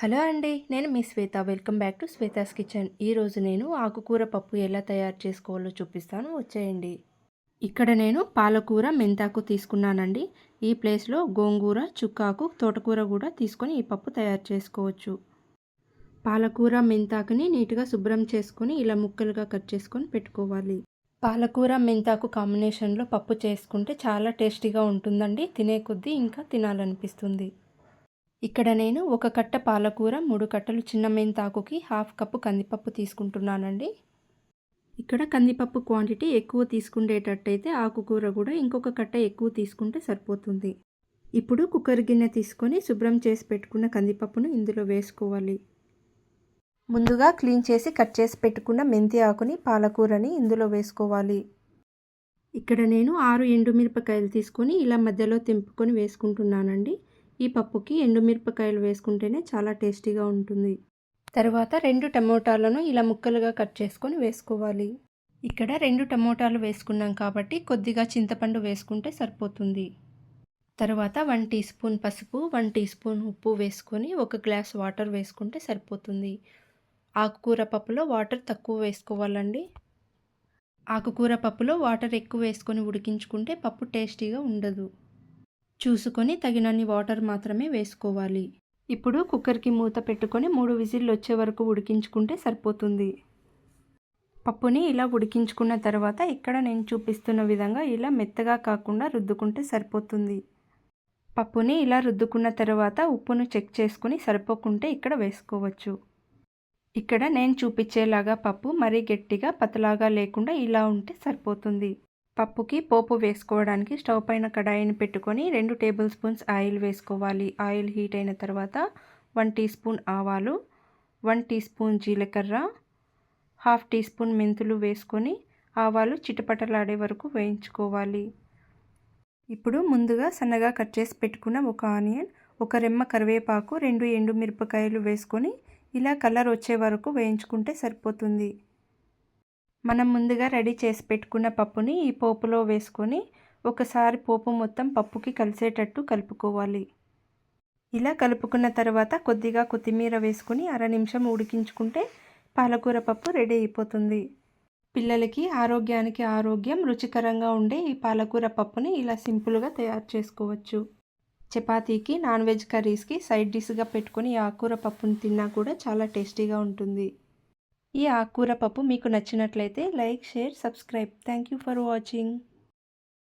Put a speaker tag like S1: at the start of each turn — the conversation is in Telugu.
S1: హలో అండి నేను మీ Shweta. Welcome back to Shweta's kitchen. ఈరోజు నేను ఆకుకూర పప్పు ఎలా తయారు చేసుకోవాలో చూపిస్తాను. వచ్చేయండి. ఇక్కడ నేను పాలకూర మెంతాకు తీసుకున్నానండి. ఈ ప్లేస్లో గోంగూర చుక్కాకు తోటకూర కూడా తీసుకొని ఈ పప్పు తయారు చేసుకోవచ్చు. పాలకూర మెంతాకుని నీట్గా శుభ్రం చేసుకొని ఇలా ముక్కలుగా కట్ చేసుకొని పెట్టుకోవాలి. పాలకూర మెంతాకు కాంబినేషన్లో పప్పు చేసుకుంటే చాలా టేస్టీగా ఉంటుందండి. తినే కొద్దీ ఇంకా తినాలనిపిస్తుంది. ఇక్కడ నేను ఒక కట్ట పాలకూర మూడు కట్టలు చిన్న మెంతాకుకి హాఫ్ కప్పు కందిపప్పు తీసుకుంటున్నానండి. ఇక్కడ కందిపప్పు క్వాంటిటీ ఎక్కువ తీసుకుండేటట్టయితే ఆకుకూర కూడా ఇంకొక కట్ట ఎక్కువ తీసుకుంటే సరిపోతుంది. ఇప్పుడు కుక్కర్ గిన్నె తీసుకొని శుభ్రం చేసి పెట్టుకున్న కందిపప్పును ఇందులో వేసుకోవాలి. ముందుగా క్లీన్ చేసి కట్ చేసి పెట్టుకున్న మెంతి ఆకుని పాలకూరని ఇందులో వేసుకోవాలి. ఇక్కడ నేను ఆరు ఎండుమిరపకాయలు తీసుకొని ఇలా మధ్యలో తెంపుకొని వేసుకుంటున్నానండి. ఈ పప్పుకి ఎండుమిరపకాయలు వేసుకుంటేనే చాలా టేస్టీగా ఉంటుంది. తర్వాత రెండు టమోటాలను ఇలా ముక్కలుగా కట్ చేసుకొని వేసుకోవాలి. ఇక్కడ రెండు టమోటాలు వేసుకున్నాం కాబట్టి కొద్దిగా చింతపండు వేసుకుంటే సరిపోతుంది. తర్వాత వన్ టీ స్పూన్ పసుపు వన్ టీ స్పూన్ ఉప్పు వేసుకొని ఒక గ్లాస్ వాటర్ వేసుకుంటే సరిపోతుంది. ఆకుకూర పప్పులో వాటర్ తక్కువ వేసుకోవాలండి. ఆకుకూర పప్పులో వాటర్ ఎక్కువ వేసుకొని ఉడికించుకుంటే పప్పు టేస్టీగా ఉండదు. చూసుకొని తగినన్ని వాటర్ మాత్రమే వేసుకోవాలి. ఇప్పుడు కుక్కర్కి మూత పెట్టుకొని మూడు విజిల్లు వచ్చే వరకు ఉడికించుకుంటే సరిపోతుంది. పప్పుని ఇలా ఉడికించుకున్న తర్వాత ఇక్కడ నేను చూపిస్తున్న విధంగా ఇలా మెత్తగా కాకుండా రుద్దుకుంటే సరిపోతుంది. పప్పుని ఇలా రుద్దుకున్న తర్వాత ఉప్పును చెక్ చేసుకుని సరిపోకుంటే ఇక్కడ వేసుకోవచ్చు. ఇక్కడ నేను చూపించేలాగా పప్పు మరీ గట్టిగా పతలాగా లేకుండా ఇలా ఉంటే సరిపోతుంది. పప్పుకి పోపు వేసుకోవడానికి స్టవ్ పైన కడాయిని పెట్టుకొని రెండు టేబుల్ స్పూన్స్ ఆయిల్ వేసుకోవాలి. ఆయిల్ హీట్ అయిన తర్వాత వన్ టీ స్పూన్ ఆవాలు వన్ టీ స్పూన్ జీలకర్ర హాఫ్ టీ స్పూన్ మెంతులు వేసుకొని ఆవాలు చిటపటలాడే వరకు వేయించుకోవాలి. ఇప్పుడు ముందుగా సన్నగా కట్ చేసి పెట్టుకున్న ఒక ఆనియన్ ఒక రెమ్మ కరివేపాకు రెండు ఎండు మిరపకాయలు వేసుకొని ఇలా కలర్ వచ్చే వరకు వేయించుకుంటే సరిపోతుంది. మనం ముందుగా రెడీ చేసి పెట్టుకున్న పప్పుని ఈ పోపులో వేసుకొని ఒకసారి పోపు మొత్తం పప్పుకి కలిసేటట్టు కలుపుకోవాలి. ఇలా కలుపుకున్న తర్వాత కొద్దిగా కొత్తిమీర వేసుకుని అర నిమిషం ఉడికించుకుంటే పాలకూర పప్పు రెడీ అయిపోతుంది. పిల్లలకి ఆరోగ్యానికి ఆరోగ్యం రుచికరంగా ఉండే ఈ పాలకూర పప్పుని ఇలా సింపుల్గా తయారు చేసుకోవచ్చు. చపాతీకి నాన్ వెజ్ కర్రీస్కి సైడ్ డిష్గా పెట్టుకుని ఆకుకూర పప్పుని తిన్నా కూడా చాలా టేస్టీగా ఉంటుంది. ఈ ఆకుకూర పప్పు మీకు నచ్చినట్లయితే like share subscribe. Thank you for watching